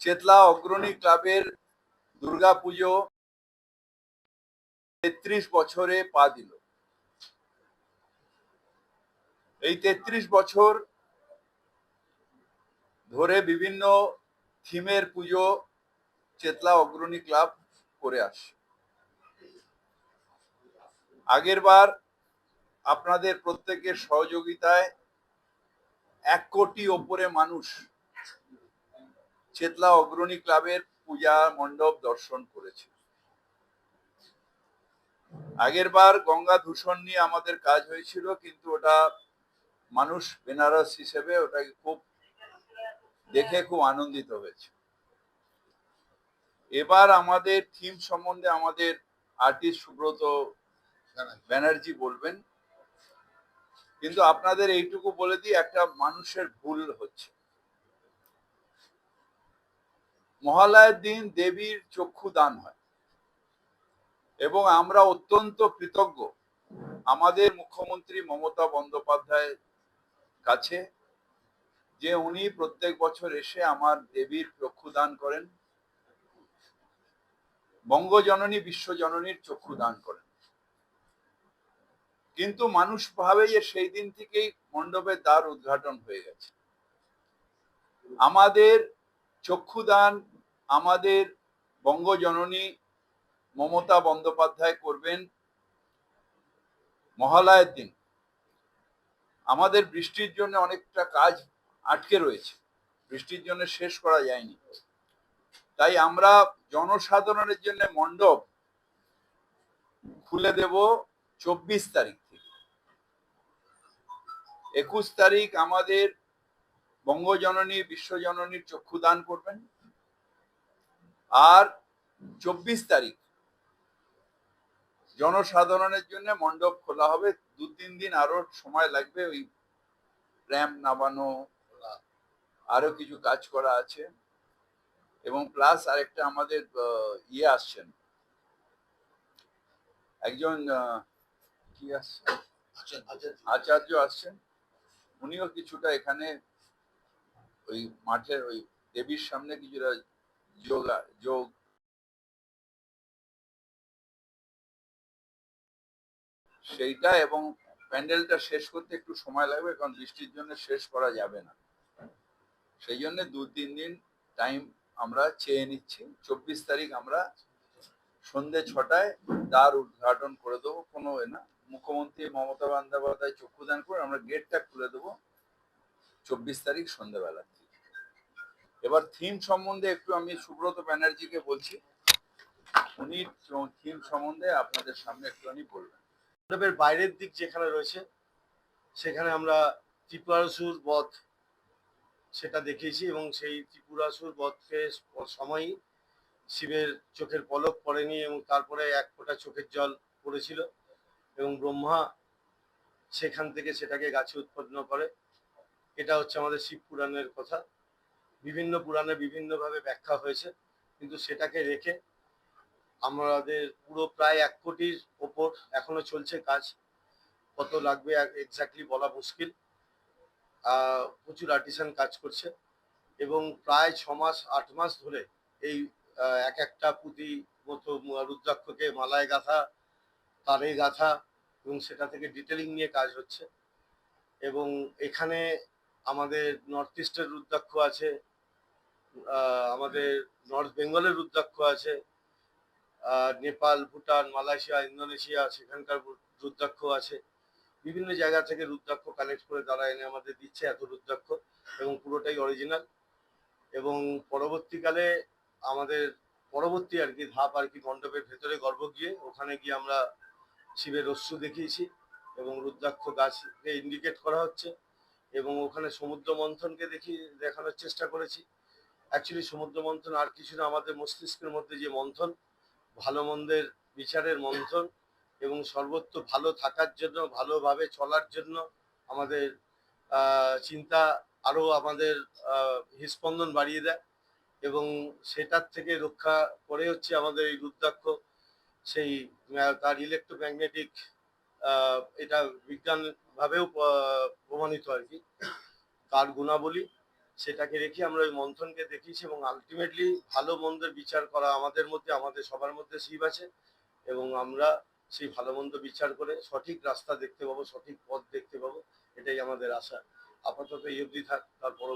চেতলা অগ্রণী ক্লাবের দুর্গাপুজো তেত্রিশ বছরে পা দিল। এই তেত্রিশ বছর ধরে বিভিন্ন থিমের পুজো চেতলা অগ্রণী ক্লাব করে আসে। আগের বার আপনাদের প্রত্যেকের সহযোগিতায় এক কোটি ওপরে মানুষ চেতলা অগ্রণী ক্লাবের পূজা মণ্ডপ দর্শন করেছে আগের বার গঙ্গা দূষণ নিয়ে আমাদের কাজ হয়েছিল, কিন্তু ওটা মানুষ বেনারস হিসেবে ওটাকে খুব দেখে খুব আনন্দিত হয়েছে। এবার আমাদের থিম সম্বন্ধে আমাদের আর্টিস্ট সুব্রত ব্যানার্জি বলবেন। কিন্তু আপনাদের এইটুকু বলে দিই, একটা মানুষের ভুল হচ্ছে। মহালয়ের দিন দেবীর চক্ষু দান হয়। এবং আমরা অত্যন্ত কৃতজ্ঞ আমাদের মুখ্যমন্ত্রী মমতা বন্দ্যোপাধ্যায়ের কাছে যে উনি প্রত্যেক বছর এসে আমার দেবীর চক্ষু দান করেন, বঙ্গজননী, বিশ্বজননীর চক্ষু দান করেন। কিন্তু মানুষ ভাবে যে সেই দিন থেকেই মণ্ডপের দ্বার উদ্ঘাটন হয়ে গেছে। আমাদের চক্ষুদান আমাদের বঙ্গজননী মমতা বন্দ্যোপাধ্যায় করবেন মহালয়ের দিন। আমাদের বৃষ্টির জন্য অনেকটা কাজ আটকে রয়েছে। বৃষ্টির জন্য শেষ করা যায়নি। তাই আমরা জনসাধারণের জন্য মণ্ডপ খুলে দেব চব্বিশ তারিখ থেকে। একুশ তারিখ আমাদের বঙ্গজননী, বিশ্বজননীর চক্ষুদান করবেন। আর চব্বিশ তারিখ। জনসাধারণের জন্য মণ্ডপ খোলা হবে। দু, তিন দিন আরও সময় লাগবে ওই র্যাম্প নামানো, আরও কিছু কাজ করা আছে। এবং প্লাস আরেকটা আমাদের ইয়ে আসছেন। একজন কি আচার্য আসছেন। উনিও কিছুটা এখানে ওই মাঠের ওই দেবীর সামনে কিছুটা যোগ যোগ সেইটা এবং প্যান্ডেলটা শেষ করতে একটু সময় লাগবে কারণ বৃষ্টির জন্য শেষ করা যাবে না। সেই জন্য দু, তিন দিন টাইম আমরা চেয়ে নিচ্ছি। চব্বিশ তারিখ আমরা সন্ধে ছটায় দ্বার উদ্ঘাটন করে দেবো, কোনো এ না। মুখ্যমন্ত্রী মমতা বন্দ্যোপাধ্যায় চক্ষুদান করে আমরা গেটটা খুলে দেবো। চব্বিশ তারিখ সন্ধ্যেবেলা থেকে এবার থিম সম্বন্ধে একটু আমি সুব্রত ব্যানার্জিকে বলছি। উনি থিম সম্বন্ধে আপনাদের সামনে একটুখানি বলবেন। মণ্ডপের বাইরের দিক যেখানে রয়েছে, সেখানে আমরা ত্রিপুরাসুর বধ সেটা দেখিয়েছি এবং সেই ত্রিপুরাসুর বধকে সময়ই শিবের চোখের পলক পড়েনি এবং তারপরে এক ফোঁটা চোখের জল পড়েছিল এবং ব্রহ্মা সেখান থেকে সেটাকে গাছে উৎপন্ন করে। এটা হচ্ছে আমাদের শিব পুরাণের কথা। বিভিন্ন পুরাণে বিভিন্নভাবে ব্যাখ্যা হয়েছে, কিন্তু সেটাকে রেখে আমাদের পুরো প্রায় এক কোটির ওপর এখনও চলছে কাজ। কত লাগবে এক্স্যাক্টলি বলা মুশকিল। প্রচুর আর্টিসান কাজ করছে এবং প্রায় ছ মাস, আট মাস ধরে এই এক একটা পুঁতি মতো রুদ্রাক্ষকে মালায় গাঁথা, তারে গাঁথা এবং সেটা থেকে ডিটেলিং নিয়ে কাজ হচ্ছে। এবং এখানে আমাদের নর্থ ইস্টের রুদ্রাক্ষ আছে আমাদের নর্থ বেঙ্গলের রুদ্রাক্ষ আছে নেপাল, ভুটান, মালয়েশিয়া, ইন্দোনেশিয়া, সেখানকার রুদ্রাক্ষ আছে। বিভিন্ন জায়গা থেকে রুদ্রাক্ষ কালেক্ট করে তারা এনে আমাদের দিচ্ছে এত রুদ্রাক্ষ এবং পুরোটাই অরিজিনাল এবং পরবর্তীকালে আমাদের পরবর্তী আর কি ধাপ আর কি মণ্ডপের ভেতরে গর্ভ গিয়ে ওখানে গিয়ে আমরা শিবের রস্যু দেখিয়েছি এবং রুদ্রাক্ষ গাছকে ইন্ডিকেট করা হচ্ছে এবং ওখানে সমুদ্র মন্থনকে দেখি, দেখানোর চেষ্টা করেছি। অ্যাকচুয়ালি সমুদ্র মন্থন আর কিছু না, আমাদের মস্তিষ্কের মধ্যে যে মন্থন, ভালো মন্দের বিচারের মন্থন এবং সর্বত্র ভালো থাকার জন্য, ভালোভাবে চলার জন্য আমাদের চিন্তা আরও আমাদের হৃস্পন্দন বাড়িয়ে দেয় এবং সেটার থেকে রক্ষা করে হচ্ছে আমাদের এই রুদ্রাক্ষ, সেই তার ইলেকট্রোম্যাগনেটিক এটা বিজ্ঞানভাবেও প্রমাণিত আর কি। তার গুণাবলী সেটাকে রেখে আমরা ওই মন্থনকে দেখিয়েছি এবং আলটিমেটলি ভালো মন্দের বিচার করা আমাদের মধ্যে, আমাদের সবার মধ্যে শিব আছে এবং আমরা সেই ভালো মন্দ বিচার করে সঠিক রাস্তা দেখতে পাবো, সঠিক পথ দেখতে পাবো, এটাই আমাদের আশা। আপাতত এই অবধি থাক, তারপর